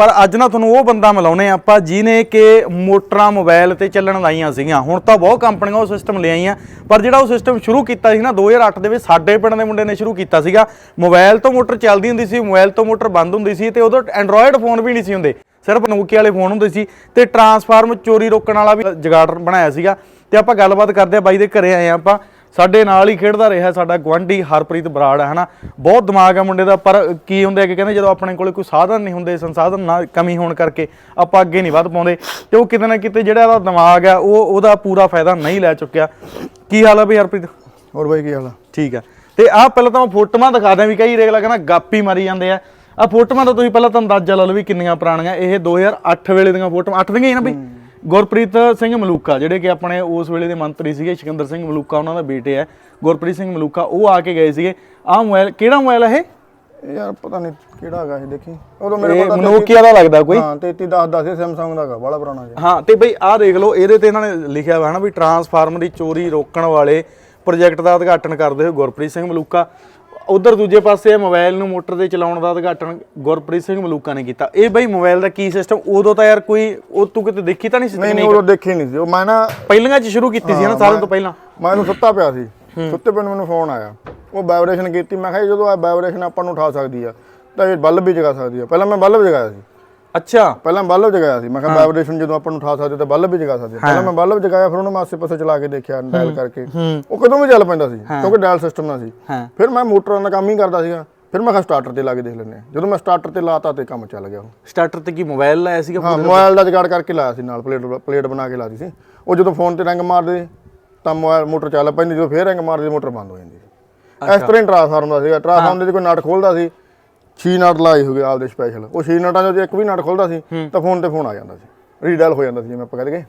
ਪਰ ਅੱਜ ਨਾ ਤੁਹਾਨੂੰ ਉਹ ਬੰਦਾ ਮਿਲਾਉਣੇ ਆ, ਆਪਾਂ ਜਿਹਨੇ ਕਿ ਮੋਟਰਾਂ ਮੋਬਾਈਲ ਤੇ ਚੱਲਣ ਲਾਈਆਂ ਸੀਗੀਆਂ। ਹੁਣ ਤਾਂ ਬਹੁਤ ਕੰਪਨੀਆਂ ਉਹ ਸਿਸਟਮ ਲੈ ਆਈਆਂ, ਪਰ ਜਿਹੜਾ ਉਹ ਸਿਸਟਮ ਸ਼ੁਰੂ ਕੀਤਾ ਸੀ ਨਾ 2008 ਦੇ ਵਿੱਚ ਸਾਡੇ ਪਿੰਡ ਦੇ ਮੁੰਡੇ ਨੇ ਸ਼ੁਰੂ ਕੀਤਾ ਸੀਗਾ। ਮੋਬਾਈਲ ਤੋਂ ਮੋਟਰ ਚੱਲਦੀ ਹੁੰਦੀ ਸੀ, ਮੋਬਾਈਲ ਤੋਂ ਮੋਟਰ ਬੰਦ ਹੁੰਦੀ ਸੀ ਤੇ ਉਦੋਂ ਐਂਡਰੋਇਡ ਫੋਨ ਵੀ ਨਹੀਂ ਸੀ ਹੁੰਦੇ। ਸਿਰਫ ਨੋਕੀਆ ਵਾਲੇ ਫੋਨ ਹੁੰਦੇ ਸੀ ਤੇ ਟਰਾਂਸਫਾਰਮ ਚੋਰੀ ਰੋਕਣ ਵਾਲਾ ਵੀ ਜਗਾੜ ਬਣਾਇਆ ਸੀਗਾ। ਤੇ ਆਪਾਂ ਗੱਲਬਾਤ ਕਰਦੇ ਆ ਬਾਈ ਦੇ ਘਰੇ ਆਏ ਆ ਆਪਾਂ। ਸਾਡੇ ਨਾਲ ਹੀ ਖੇਡਦਾ ਰਿਹਾ ਸਾਡਾ ਗਵਾਂਢੀ ਹਰਪ੍ਰੀਤ ਬਰਾੜ ਹੈ ਹਨਾ ਬਹੁਤ ਦਿਮਾਗ ਆ ਮੁੰਡੇ ਦਾ ਪਰ ਕੀ ਹੁੰਦਾ ਕਿ ਕਹਿੰਦੇ ਜਦੋਂ ਆਪਣੇ ਕੋਲੇ ਕੋਈ ਸਾਧਨ ਨਹੀਂ ਹੁੰਦੇ ਸੰਸਾਧਨ ਨਾ ਕਮੀ ਹੋਣ ਕਰਕੇ ਆਪਾਂ ਅੱਗੇ ਨਹੀਂ ਵੱਧ ਪਾਉਂਦੇ ਤੇ ਉਹ ਕਿਤੇ ਨਾ ਕਿਤੇ ਜਿਹੜਾ ਇਹਦਾ ਦਿਮਾਗ ਆ ਉਹ ਉਹਦਾ ਪੂਰਾ ਫਾਇਦਾ ਨਹੀਂ ਲੈ ਚੁੱਕਿਆ। ਕੀ ਹਾਲ ਆ ਬਈ ਹਰਪ੍ਰੀਤ? ਹੋਰ ਬਾਈ ਕੀ ਹਾਲ ਆ? ਠੀਕ ਆ। ਤੇ ਆਹ ਪਹਿਲਾਂ ਤਾਂ ਫੋਟੋਆਂ ਦਿਖਾ ਦਿਆਂ ਵੀ ਕਈ ਰੇਗਲਾ ਕਹਿੰਦਾ ਗਾਪੀ ਮਾਰੀ ਜਾਂਦੇ ਆ। ਆ ਫੋਟੋਆਂ ਤਾਂ ਤੁਸੀਂ ਪਹਿਲਾਂ ਤਾਂ ਅੰਦਾਜ਼ਾ ਲਾ ਲਓ ਵੀ ਕਿੰਨੀਆਂ ਪੁਰਾਣੀਆਂ ਇਹ 2008 ਵੇਲੇ ਦੀਆਂ ਫੋਟੋਆਂ 8 ਦੀਆਂ ਹੀ ਨਾ ਬਈ? ਗੁਰਪ੍ਰੀਤ ਸਿੰਘ ਮਲੂਕਾ ਜਿਹੜੇ ਕਿ ਆਪਣੇ ਉਸ ਵੇਲੇ ਦੇ ਮੰਤਰੀ ਸੀਗੇ ਸਿਕੰਦਰ ਸਿੰਘ ਮਲੂਕਾ ਉਹਨਾਂ ਦਾ ਬੇਟੇ ਆ ਗੁਰਪ੍ਰੀਤ ਸਿੰਘ ਮਲੂਕਾ ਉਹ ਆ ਕੇ ਗਏ ਸੀਗੇ। ਆਹ ਮੋਬਾਈਲ ਕਿਹੜਾ ਮੋਬਾਈਲ ਹੈ ਇਹ? ਯਾਰ ਪਤਾ ਨਹੀਂ ਕਿਹੜਾ ਹੈਗਾ ਇਹ ਦੇਖੀ। ਉਦੋਂ ਮੇਰੇ ਕੋਲ ਤਾਂ ਨੋਕੀਆ ਦਾ ਲੱਗਦਾ ਕੋਈ? ਹਾਂ 3310 ਸੀ ਸੈਮਸੰਗ ਦਾ ਹੈਗਾ ਬੜਾ ਪੁਰਾਣਾ ਜਿਹਾ। ਹਾਂ ਤੇ ਬਈ ਆਹ ਦੇਖ ਲਓ ਇਹਦੇ ਤੇ ਇਹਨਾਂ ਨੇ ਲਿਖਿਆ ਹੋਇਆ ਹੈ ਨਾ ਵੀ ਟਰਾਂਸਫਾਰਮਰ ਦੀ ਚੋਰੀ ਰੋਕਣ ਵਾਲੇ ਪ੍ਰੋਜੈਕਟ ਦਾ ਉਦਘਾਟਨ ਕਰਦੇ ਹੋਏ ਗੁਰਪ੍ਰੀਤ ਸਿੰਘ ਮਲੂਕਾ। ਉਧਰ ਦੂਜੇ ਪਾਸੇ ਮੋਬਾਈਲ ਨੂੰ ਮੋਟਰ ਤੇ ਚਲਾਉਣ ਦਾ ਉਦਘਾਟਨ ਗੁਰਪ੍ਰੀਤ ਸਿੰਘ ਮਲੂਕਾ ਨੇ ਕੀਤਾ। ਇਹ ਬਈ ਮੋਬਾਈਲ ਦਾ ਕੀ ਸਿਸਟਮ ਉਦੋਂ ਤਾਂ ਯਾਰ ਕੋਈ ਉਹ ਤੂੰ ਕਿਤੇ ਦੇਖੀ ਤਾਂ ਨਹੀਂ ਸੀ ਨਹੀਂ ਨਹੀਂ ਉਦੋਂ ਦੇਖੀ ਨਹੀਂ ਸੀ। ਉਹ ਮੈਂ ਨਾ ਪਹਿਲੀਆਂ ਚ ਸ਼ੁਰੂ ਕੀਤੀ ਸੀ ਨਾ ਸਾਰਿਆਂ ਤੋਂ ਪਹਿਲਾਂ। ਮੈਂ ਇਹਨੂੰ ਸੁੱਤਾ ਪਿਆ ਸੀ। ਸੁੱਤੇ ਨੂੰ ਮੈਨੂੰ ਫੋਨ ਆਇਆ। ਉਹ ਵਾਈਬ੍ਰੇਸ਼ਨ ਕੀਤੀ। ਮੈਂ ਕਿਹਾ ਜਦੋਂ ਆ ਵਾਈਬ੍ਰੇਸ਼ਨ ਆਪਾਂ ਨੂੰ ਉਠਾ ਸਕਦੀ ਆ ਤਾਂ ਇਹ ਬੱਲਬ ਵੀ ਜਗਾ ਸਕਦੀ ਆ। ਪਹਿਲਾਂ ਮੈਂ ਬੱਲਬ ਜਗਾਇਆ ਸੀ। ਅੱਛਾ। ਪਹਿਲਾਂ ਬੱਲਬ ਜਗਾਇਆ ਸੀ। ਮੈਂ ਕਿਹਾ ਵਾਈਬ੍ਰੇਸ਼ਨ ਜਦੋਂ ਆਪਾਂ ਨੂੰ ਉਠਾ ਸਕਦੇ ਤਾਂ ਬੱਲਬ ਵੀ ਜਗਾ ਸਕਦੇ। ਆ। ਪਹਿਲਾਂ ਮੈਂ ਬੱਲਬ ਜਗਾਇਆ ਫਿਰ ਉਹਨੂੰ ਮੈਂ ਆਸੇ ਪਾਸੇ ਚਲਾ ਕੇ ਦੇਖਿਆ ਡਾਇਲ ਕਰਕੇ। ਉਹ ਕਦੋਂ ਵੀ ਚੱਲ ਪੈਂਦਾ ਸੀ ਕਿਉਂਕਿ ਡਾਇਲ ਸਿਸਟਮ ਨਾਲ ਸੀ। ਫਿਰ ਮੈਂ ਮੋਟਰਾਂ ਦਾ ਕੰਮ ਹੀ ਕਰਦਾ ਸੀਗਾ। ਫਿਰ ਮੈਂ ਕਿਹਾ ਸਟਾਰਟਰ ਤੇ ਲਾ ਕੇ ਦੇਖ ਲੈਂਦੇ ਹਾਂ। ਜਦੋਂ ਮੈਂ ਸਟਾਰਟਰ ਤੇ ਲਾਤਾ ਤੇ ਕੰਮ ਚੱਲ ਗਿਆ ਉਹ। ਸਟਾਰਟਰ ਤੇ ਕੀ ਮੋਬਾਈਲ ਲਾਇਆ ਸੀਗਾ ਹਾਂ ਮੋਬਾਈਲ ਦਾ ਜਗਾੜ ਕਰਕੇ ਲਾਇਆ ਸੀ ਨਾਲ ਪਲੇਟ ਪਲੇਟ ਬਣਾ ਕੇ ਲਾਦੀ ਸੀ। ਉਹ ਜਦੋਂ ਫੋਨ ਤੇ ਰੰਗ ਮਾਰਦੇ ਤਾਂ ਮੋਬਾਈਲ ਮੋਟਰ ਚੱਲ ਪੈਂਦੀ ਜਦੋਂ ਫੇਰ ਰੰਗ ਮਾਰਦੇ ਮੋਟਰ ਬੰਦ ਹੋ ਜਾਂਦੀ ਸੀ। ਇਸ ਤਰ੍ਹਾਂ ਹੀ ਟਰਾਂਸਫਾਰਮ ਦਾ ਸੀਗਾ। ਟਰਾਂਸਫਾਰਮ ਦੇ ਕੋਈ ਨਟ ਖੋਲਦਾ ਸੀ। 6 ਨਟ ਲਾਏ ਹੋਗੇ ਆਪਦੇ ਸਪੈਸ਼ਲ ਉਹ 6 ਨਟਾਂ ਚੋਂ ਜੇ ਇੱਕ ਵੀ ਨਟ ਖੁੱਲਦਾ ਸੀ ਤਾਂ ਫੋਨ ਤੇ ਫੋਨ ਆ ਜਾਂਦਾ ਸੀ। ਰੀਡਾਇਲ ਹੋ ਜਾਂਦਾ ਸੀ ਜਿਵੇਂ ਆਪਾਂ ਕਹਿੰਦੇ ਗਏ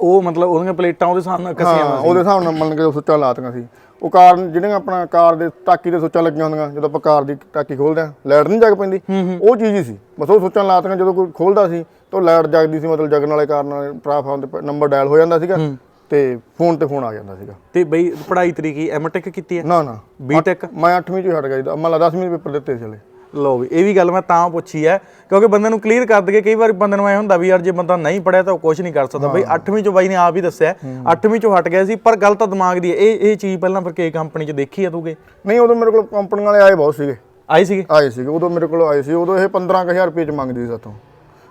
ਉਹ ਮਤਲਬ ਉਹਦੀਆਂ ਪਲੇਟਾਂ ਉਹਦੇ ਸਾਹਮਣੇ ਕੱਸੀਆਂ ਹਾਂ ਉਹਦੇ ਹਿਸਾਬ ਨਾਲ ਮੰਨ ਕੇ ਸੁੱਚਾਂ ਲਾਤੀਆਂ ਸੀ। ਉਹ ਕਾਰ ਜਿਹੜੀਆਂ ਆਪਣਾ ਕਾਰ ਦੇ ਟਾਕੀ ਦੇ ਸੁੱਚਾਂ ਲੱਗੀਆਂ ਹੁੰਦੀਆਂ ਜਦੋਂ ਆਪਾਂ ਕਾਰ ਦੀ ਟਾਕੀ ਖੋਲਦੇ ਆ ਲਾਈਟ ਨਹੀਂ ਜਗ ਪੈਂਦੀ। ਉਹ ਚੀਜ਼ ਹੀ ਸੀ। ਬਸ ਉਹ ਸੁੱਚਾਂ ਲਾਤੀਆਂ ਜਦੋਂ ਕੋਈ ਖੋਲਦਾ ਸੀ ਤਾਂ ਲਾਈਟ ਜਗਦੀ ਸੀ ਮਤਲਬ ਜਗਣ ਵਾਲੇ ਕਾਰਨ ਨਾਲ ਟ੍ਰਾਂਸਫਾਰਮ ਤੇ ਨੰਬਰ ਡਾਇਲ ਹੋ ਜਾਂਦਾ ਸੀਗਾ ਤੇ ਫੋਨ ਤੇ ਫੋਨ ਆ ਜਾਂਦਾ ਸੀਗਾ। ਤੇ ਬਈ ਪੜ੍ਹਾਈ ਤਰੀਕੀ ਐਮਟੈਕ ਕੀਤੀ ਹੈ? ਨਾ ਨਾ। ਬੀਟੈਕ ਮੈਂ 8ਵੀਂ ਚ ਹਟ ਗਿਆ ਜੀ ਮੰਨ ਲਾ 10ਵੀਂ ਦੇ ਪੇਪਰ ਦਿੱਤੇ ਚਲੇ ਲੋ ਵੀ ਇਹ ਵੀ ਗੱਲ ਮੈਂ ਤਾਂ ਪੁੱਛੀ ਹੈ ਕਿਉਂਕਿ ਬੰਦੇ ਨੂੰ ਕਲੀਅਰ ਕਰ ਦਈਏ ਕਈ ਵਾਰ ਬੰਦੇ ਨੂੰ ਐ ਹੁੰਦਾ ਵੀ ਯਾਰ ਜੇ ਬੰਦਾ ਨਹੀਂ ਪੜਿਆ ਤਾਂ ਉਹ ਕੁਝ ਨਹੀਂ ਕਰ ਸਕਦਾ। ਬਈ 8ਵੀਂ ਚੋਂ ਬਾਈ ਨੇ ਆਪ ਹੀ ਦੱਸਿਆ 8ਵੀਂ ਚੋਂ ਹਟ ਗਿਆ ਸੀ ਪਰ ਗੱਲ ਤਾਂ ਦਿਮਾਗ ਦੀ ਹੈ। ਇਹ ਇਹ ਚੀਜ਼ ਪਹਿਲਾਂ ਫਿਰ ਕੇ ਕੰਪਨੀ 'ਚ ਦੇਖੀ ਆ ਤੂਗੇ ਨਹੀਂ ਉਦੋਂ ਮੇਰੇ ਕੋਲ ਕੰਪਨੀ ਵਾਲੇ ਆਏ ਬਹੁਤ ਸੀਗੇ। ਆਈ ਸੀਗੇ? ਆਏ ਸੀਗੇ ਉਦੋਂ ਮੇਰੇ ਕੋਲ ਆਏ ਸੀ। ਉਦੋਂ ਇਹ 15000 ਰੁਪਏ ਚ ਮੰਗਦੀ ਸੀ ਸਾਤੋਂ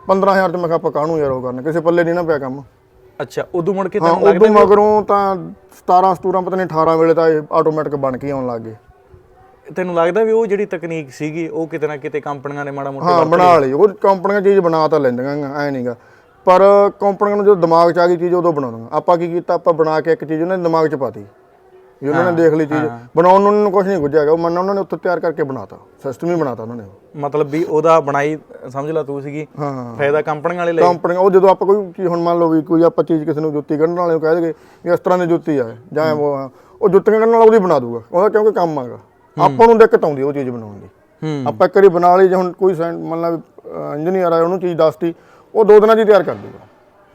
15000 ਚ ਮੈਂ ਕਿਹਾ ਆਪਾਂ ਕਾਹਨੂੰ ਯਾਰ ਉਹ ਕਰਨਾ? ਕਿਸੇ ਪੱਲੇ ਨਹੀਂ ਨਾ ਪਿਆ ਕੰਮ। ਅੱਛਾ ਉਦੋਂ ਮੁੜ ਕੇ ਤੈਨੂੰ ਉਦੋਂ ਮਗਰੋਂ ਤਾਂ 17 17 ਪਤਾ ਨਹੀਂ 18 ਵੇਲੇ ਤਾਂ ਇਹ ਆਟੋਮੈਟਿਕ ਬਣ ਕੇ ਆਉਣ ਲੱਗ ਗਏ। ਤੈਨੂੰ ਲੱਗਦਾ ਵੀ ਉਹ ਜਿਹੜੀ ਤਕਨੀਕ ਸੀਗੀ ਉਹ ਕਿਤੇ ਨਾ ਕਿਤੇ ਕੰਪਨੀਆਂ ਨੇ ਮਾੜਾ ਮੋਟਾ ਹਾਂ ਬਣਾ ਲਈ? ਉਹ ਕੰਪਨੀਆਂ ਚੀਜ਼ ਬਣਾ ਤਾਂ ਲੈਂਦੀਆਂ ਐ ਨਹੀਂਗਾ ਪਰ ਕੰਪਨੀਆਂ ਨੂੰ ਜਦੋਂ ਦਿਮਾਗ 'ਚ ਆ ਗਈ ਚੀਜ਼ ਉਦੋਂ ਬਣਾਉਂਦੀਆਂ ਆਪਾਂ ਕੀ ਕੀਤਾ ਆਪਾਂ ਬਣਾ ਕੇ ਇੱਕ ਚੀਜ਼ ਉਹਨਾਂ ਦੇ ਦਿਮਾਗ 'ਚ ਪਾਤੀ। ਵੀ ਉਹਨਾਂ ਨੇ ਦੇਖ ਲਈ ਚੀਜ਼। ਬਣਾਉਣ ਨੂੰ ਉਹਨਾਂ ਨੂੰ ਕੁਝ ਨਹੀਂ ਗੁੱਝਿਆ ਉਹ ਮੰਨ ਉਹਨਾਂ ਨੇ ਉੱਥੇ ਤਿਆਰ ਕਰਕੇ ਬਣਾਤਾ। ਸਿਸਟਮ ਹੀ ਬਣਾਤਾ ਉਹਨਾਂ ਨੇ। ਮਤਲਬ ਵੀ ਉਹਦਾ ਬਣਾਈ ਸਮਝ ਲਾ ਤੂੰ ਸੀਗੀ। ਫਾਇਦਾ ਕੰਪਨੀਆਂ ਵਾਲੇ ਲਈ? ਕੰਪਨੀ ਉਹ ਜਦੋਂ ਆਪਾਂ ਕੋਈ ਚੀਜ਼ ਹੁਣ ਮੰਨ ਲਓ ਵੀ ਕੋਈ ਆਪਾਂ ਚੀਜ਼ ਕਿਸੇ ਨੂੰ ਜੁੱਤੀ ਕੱਢਣ ਵਾਲੇ ਨੂੰ ਕਹਿ ਦੇਗੇ ਵੀ ਇਸ ਤਰ੍ਹਾਂ ਦੀ ਜੁੱਤੀ ਆ ਜਾਂ ਉਹ ਜੁੱਤੀਆਂ ਕੱਢਣ ਵਾਲਾ ਉਹਦੀ ਬਣਾ ਦੂਗਾ। ਉਹਦਾ ਕਿਉਂਕਿ ਕੰਮ ਆਗਾ ਆਪਾਂ ਨੂੰ ਦਿੱਕਤ ਆਉਂਦੀ ਉਹ ਚੀਜ਼ ਬਣਾਉਣ ਦੀ। ਆਪਾਂ ਇੱਕ ਵਾਰੀ ਬਣਾ ਲਈ ਜੇ ਹੁਣ ਕੋਈ ਮੰਨ ਲਾ ਇੰਜੀਨੀਅਰ ਆ ਉਹਨੂੰ ਚੀਜ਼ ਦੱਸਤੀ ਉਹ ਦੋ ਦਿਨਾਂ 'ਚ ਤਿਆਰ ਕਰ ਦੂਗਾ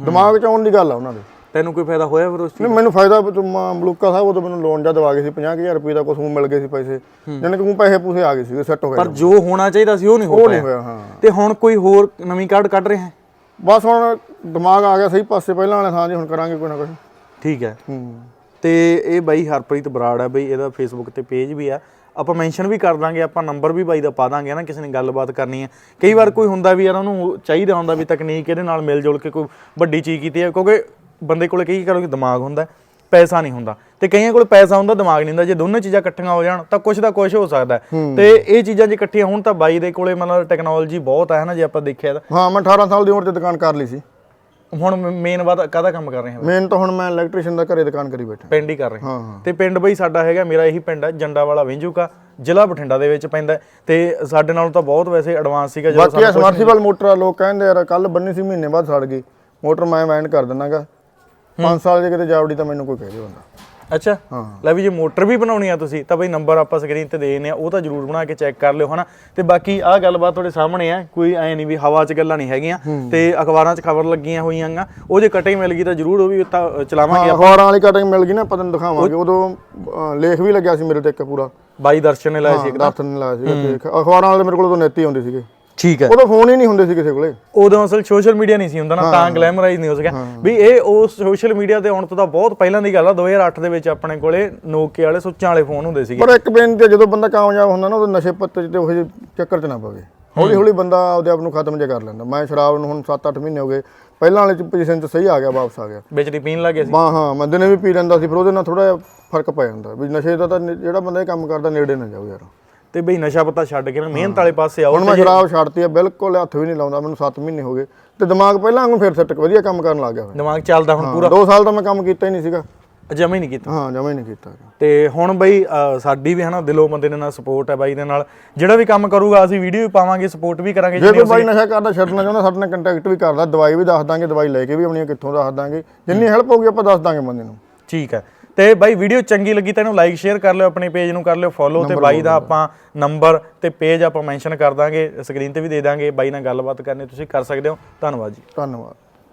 ਦਿਮਾਗ 'ਚ ਆਉਣ ਦੀ ਗੱਲ ਆ ਉਹਨਾਂ ਦੇ। ਤੈਨੂੰ ਕੋਈ ਫਾਇਦਾ ਹੋਇਆ ਫਿਰ ਉਸ ਚੀਜ਼ ਨਹੀਂ ਮੈਨੂੰ ਫਾਇਦਾ ਤੂੰ ਮਲੂਕਾ ਸਾਹਿਬ ਉਦੋਂ ਮੈਨੂੰ ਲੋਨ ਜਾਂ ਦਵਾ ਗਏ ਸੀ 50000 ਰੁਪਏ ਦਾ ਕੁਝ ਉਹ ਮਿਲ ਗਏ ਸੀ ਪੈਸੇ। ਜਾਨੀ ਕਿ ਉਹ ਪੈਸੇ ਪੂਸੇ ਆ ਗਏ ਸੀ ਸੈੱਟ ਹੋ ਪਰ ਗਏ ਜੋ ਹੋਣਾ ਚਾਹੀਦਾ ਸੀ ਉਹ ਨਹੀਂ ਹੋ ਉਹ ਨਹੀਂ ਪਾਇਆ। ਹੋਇਆ ਹਾਂ। ਤੇ ਹੁਣ ਕੋਈ ਹੋਰ ਨਵੀਂ ਕਾਰਡ ਕੱਢ ਰਹੇ ਹੈ? ਬਸ ਹੁਣ ਦਿਮਾਗ ਆ ਗਿਆ ਸਹੀ ਪਾਸੇ ਪਹਿਲਾਂ ਵਾਲੇ ਥਾਂ 'ਤੇ ਹੁਣ ਕਰਾਂਗੇ ਕੋਈ ਨਾ ਕੁਝ ਠੀਕ ਹੂੰ। ਤੇ ਇਹ ਬਾਈ ਹਰਪ੍ਰੀਤ ਬਰਾੜ ਹੈ ਬਈ ਇਹਦਾ ਫੇਸਬੁੱਕ ਤੇ ਪੇਜ ਵੀ ਆ। ਆਪਾਂ ਮੈਂਸ਼ਨ ਵੀ ਕਰ ਦਾਂਗੇ ਆਪਾਂ ਨੰਬਰ ਵੀ ਬਾਈ ਦਾ ਪਾ ਦਾਂਗੇ ਨਾ ਕਿਸੇ ਨੇ ਗੱਲਬਾਤ ਕਰਨੀ ਹੈ। ਕਈ ਵਾਰ ਕੋਈ ਹੁੰਦਾ ਵੀ ਯਾਰ ਉਹਨੂੰ ਚਾਹੀਦਾ ਹੁੰਦਾ ਵੀ ਤਕਨੀਕ ਇਹਦੇ ਨਾਲ ਮਿਲ ਜੁਲ ਕੇ ਕੋਈ ਵੱਡੀ ਚੀਜ਼ ਕੀਤੀ ਹੈ ਕਿਉਂਕਿ ਬੰਦੇ ਕੋਲੇ ਕਿ ਦਿਮਾਗ ਹੁੰਦਾ ਪੈਸਾ ਨਹੀਂ ਹੁੰਦਾ। ਤੇ ਕਈਆਂ ਕੋਲ ਪੈਸਾ ਹੁੰਦਾ ਦਿਮਾਗ ਨਹੀਂ ਹੁੰਦਾ। ਜੇ ਦੋਨੇ ਚੀਜ਼ਾਂ ਇਕੱਠੀਆਂ ਹੋ ਜਾਣ ਤਾਂ ਕੁਝ ਦਾ ਕੁਝ ਹੋ ਸਕਦਾ। ਤੇ ਇਹ ਚੀਜ਼ਾਂ ਜੇ ਇਕੱਠੀਆਂ ਹੋਣ ਤਾਂ ਬਾਈ ਦੇ ਕੋਲੇ ਮਤਲਬ ਟੈਕਨੋਲੋਜੀ ਬਹੁਤ ਹੈ ਨਾ ਜੇ ਆਪਾਂ ਦੇਖਿਆ ਤਾਂ। ਹਾਂ ਮੈਂ 18 ਸਾਲ ਦੀ ਉਮਰ 'ਚ ਦੁਕਾਨ ਕਰ ਲਈ ਸੀ। ਹੁਣ ਮੇਨ ਬਾਤ ਕਾਹਦਾ ਕੰਮ ਕਰ ਰਹੇ ਹਾਂ? ਮੇਨ ਤਾਂ ਹੁਣ ਮੈਂ ਇਲੈਕਟ੍ਰੀਸ਼ੀਅਨ ਦਾ ਘਰੇ ਦੁਕਾਨ ਕਰੀ ਬੈਠਾ। ਪਿੰਡ ਹੀ ਕਰ ਰਹੇ। ਹਾਂ ਤੇ ਪਿੰਡ ਬਈ ਸਾਡਾ ਹੈਗਾ ਮੇਰਾ ਇਹੀ ਪਿੰਡ ਹੈ ਜੰਡਾ ਵਾਲਾ ਵਿੰਜੂਕਾ ਜ਼ਿਲ੍ਹਾ ਬਠਿੰਡਾ ਦੇ ਵਿੱਚ ਪੈਂਦਾ ਤੇ ਸਾਡੇ ਨਾਲੋਂ ਤਾਂ ਬਹੁਤ ਵੈਸੇ ਐਡਵਾਂਸ ਸੀਗਾ ਜਦੋਂ ਬਾਕੀ ਸਮਰਸੀਬਲ ਮੋਟਰ ਆ ਲੋਕ ਕਹਿੰਦੇ ਯਾਰ ਕੱਲ ਬੰਨੀ ਸੀ ਮਹੀਨੇ ਬਾਅਦ ਸੜ ਗਈ। ਮੋਟਰ ਮੈਂ ਵੈਂਡ ਕਰ ਦਿੰਨਾਗਾ 5 ਸਾਲ ਜੇ ਕਿਤੇ ਜਾਵੜੀ ਤਾਂ ਮੈਨੂੰ ਕੋਈ ਕਹਿ ਦੇ ਬੰਦਾ। ਅੱਛਾ। ਹਾਂ। ਲੈ ਵੀ ਜੇ ਮੋਟਰ ਵੀ ਬਣਾਉਣੀ ਆ ਤੁਸੀਂ ਤਾਂ ਬਈ ਨੰਬਰ ਆਪਾਂ ਸਕਰੀਨ ਤੇ ਦੇ ਦਿੰਦੇ ਆ ਉਹ ਤਾਂ ਜਰੂਰ ਬਣਾ ਕੇ ਚੈੱਕ ਕਰ ਲਿਓ ਹਨਾ? ਤੇ ਬਾਕੀ ਆਹ ਗੱਲਬਾਤ ਤੁਹਾਡੇ ਸਾਹਮਣੇ ਆ ਕੋਈ ਐ ਨਹੀਂ ਵੀ ਹਵਾ 'ਚ ਗੱਲਾਂ ਨਹੀਂ ਹੈਗੀਆਂ ਤੇ ਅਖਬਾਰਾਂ 'ਚ ਖਬਰ ਲੱਗੀਆਂ ਹੋਈਆਂ ਗਾ ਉਹ ਜੇ ਕਟਿੰਗ ਮਿਲ ਗਈ ਤਾਂ ਜਰੂਰ ਉਹ ਵੀ ਤਾਂ ਚਲਾਵਾਂਗੇ ਅਖਬਾਰਾਂ ਵਾਲੀ ਕਟਿੰਗ ਮਿਲ ਗਈ ਨਾ ਪਤਾ ਨਹੀਂ ਦਿਖਾਵਾਂਗੇ। ਉਦੋਂ ਲੇਖ ਵੀ ਲੱਗਿਆ ਸੀ ਮੇਰੇ ਤੇ ਇੱਕ ਪੂਰਾ। ਬਾਈ ਦਰਸ਼ਨ ਨੇ ਲਾਇਆ ਸੀ ਇੱਕ ਦਰਸ਼ਨ ਨੇ ਲਾਇਆ ਸੀ। ਤੇ ਅਖਬਾਰਾਂ ਵਾਲੇ ਮੇਰੇ ਕੋਲ ਉਦੋਂ ਨੇਤੀ ਆਉਂਦੇ ਸੀਗੇ। ਠੀਕ ਹੈ। ਉਦੋਂ ਫੋਨ ਹੀ ਨਹੀਂ ਹੁੰਦੇ ਸੀ ਕਿਸੇ ਕੋਲੇ। ਉਦੋਂ ਅਸਲ ਸੋਸ਼ਲ ਮੀਡੀਆ ਨਹੀਂ ਸੀ ਹੁੰਦਾ ਨਾ ਤਾਂ ਗਲੈਮਰਾਈਜ਼ ਨਹੀਂ ਹੋ ਸਕਿਆ। ਵੀ ਇਹ ਉਸ ਸੋਸ਼ਲ ਮੀਡੀਆ ਤੇ ਆਉਣ ਤੋਂ ਤਾਂ ਬਹੁਤ ਪਹਿਲਾਂ ਦੀ ਗੱਲ ਆ 2008 ਦੇ ਵਿੱਚ ਆਪਣੇ ਕੋਲੇ ਨੋਕੀਆ ਵਾਲੇ ਸੁੱਚਾਂ ਵਾਲੇ ਫੋਨ ਹੁੰਦੇ ਸੀਗੇ। ਪਰ ਇੱਕ ਬੇਨਤੀ ਹੈ, ਜਦੋਂ ਬੰਦਾ ਕਾਮਯਾਬ ਹੁੰਦਾ ਨਾ ਉਹ ਨਸ਼ੇ ਪੱਤੇ 'ਚ ਤੇ ਉਹ ਚੱਕਰ 'ਚ ਨਾ ਪਵੇ। ਹੌਲੀ ਹੌਲੀ ਬੰਦਾ ਆਪਦੇ ਆਪ ਨੂੰ ਖਤਮ ਜਿਹਾ ਕਰ ਲੈਂਦਾ। ਮੈਂ ਸ਼ਰਾਬ ਨੂੰ ਹੁਣ 7-8 ਮਹੀਨੇ ਹੋ ਗਏ ਪਹਿਲਾਂ ਵਾਲੇ ਪੋਜੀਸ਼ਨ 'ਚ ਸਹੀ ਆ ਗਿਆ ਵਾਪਸ ਆ ਗਿਆ। ਵਿੱਚ ਦੀ ਪੀਣ ਲੱਗੇ ਸੀ। ਹਾਂ ਹਾਂ ਮੈਂ ਦਿਨੇ ਵੀ ਪੀ ਲੈਂਦਾ ਸੀ ਫਿਰ ਉਹਦੇ ਨਾਲ ਥੋੜਾ ਜਿਹਾ ਫ਼ਰਕ ਪੈ ਜਾਂਦਾ। ਵੀ ਨਸ਼ੇ ਦਾ ਤਾਂ ਜਿਹੜਾ ਬੰਦਾ ਇਹ ਕੰਮ ਕਰਦਾ ਨੇੜੇ ਨਾ ਜਾਓ ਯਾਰ। ਤੇ ਬਈ ਨਸ਼ਾ ਪੱਤਾ ਛੱਡ ਕੇ ਨਾ ਮਿਹਨਤ ਵਾਲੇ ਪਾਸੇ ਆਓ ਹੁਣ ਮੈਂ ਸ਼ਰਾਬ ਛੱਡਤੀ ਆ ਬਿਲਕੁਲ ਹੱਥ ਵੀ ਨਹੀਂ ਲਾਉਂਦਾ ਮੈਨੂੰ 7 ਮਹੀਨੇ ਹੋ ਗਏ। ਤੇ ਦਿਮਾਗ ਪਹਿਲਾਂ ਵਾਂਗੂ ਫਿਰ ਸੈੱਟ ਵਧੀਆ ਕੰਮ ਕਰਨ ਲੱਗ ਗਿਆ ਹੋਇਆ ਦਿਮਾਗ ਚੱਲਦਾ ਹੁਣ ਪੂਰਾ। 2 ਸਾਲ ਤਾਂ ਮੈਂ ਕੰਮ ਕੀਤਾ ਹੀ ਨਹੀਂ ਸੀਗਾ। ਜਮਾ ਹੀ ਨਹੀਂ ਕੀਤਾ। ਹਾਂ ਜਮਾ ਹੀ ਨਹੀਂ ਕੀਤਾ। ਤੇ ਹੁਣ ਬਈ ਸਾਡੀ ਵੀ ਹਨਾ ਦਿਲੋਂ ਬੰਦੇ ਦੇ ਨਾਲ ਸਪੋਰਟ ਹੈ ਬਾਈ ਦੇ ਨਾਲ। ਜਿਹੜਾ ਵੀ ਕੰਮ ਕਰੂਗਾ ਅਸੀਂ ਵੀਡੀਓ ਵੀ ਪਾਵਾਂਗੇ ਸਪੋਰਟ ਵੀ ਕਰਾਂਗੇ ਜੇ ਕੋਈ ਬਾਈ ਨਸ਼ਾ ਕਰਦਾ ਛੱਡਣਾ ਚਾਹੁੰਦਾ ਸਾਡੇ ਨਾਲ ਕੰਟੈਕਟ ਵੀ ਕਰਦਾ ਦਵਾਈ ਵੀ ਦੱਸ ਦਾਂਗੇ ਦਵਾਈ ਲੈ ਕੇ ਵੀ ਆਪਣੀਆਂ ਕਿੱਥੋਂ ਦੱਸ ਦਾਂਗੇ। ਜਿੰਨੀ ਹੈਲਪ ਹੋਊਗੀ ਆਪਾਂ ਦੱਸ ਦਾਂਗੇ ਬੰਦੇ ਨੂੰ। ਠੀਕ ਹੈ। ਤੇ ਬਾਈ ਵੀਡੀਓ ਚੰਗੀ ਲੱਗੀ ਤਾਂ ਇਹਨੂੰ ਲਾਈਕ ਸ਼ੇਅਰ ਕਰ ਲਿਓ ਆਪਣੇ ਪੇਜ ਨੂੰ ਕਰ ਲਿਓ ਫੋਲੋ ਤੇ ਬਾਈ ਦਾ ਆਪਾਂ ਨੰਬਰ ਤੇ ਪੇਜ ਆਪਾਂ ਮੈਂਸ਼ਨ ਕਰ ਦਾਂਗੇ ਸਕਰੀਨ ਤੇ ਵੀ ਦੇ ਦਾਂਗੇ ਬਾਈ ਨਾਲ ਗੱਲਬਾਤ ਕਰਨੀ ਤੁਸੀਂ ਕਰ ਸਕਦੇ ਹੋ। ਧੰਨਵਾਦ ਜੀ। ਧੰਨਵਾਦ।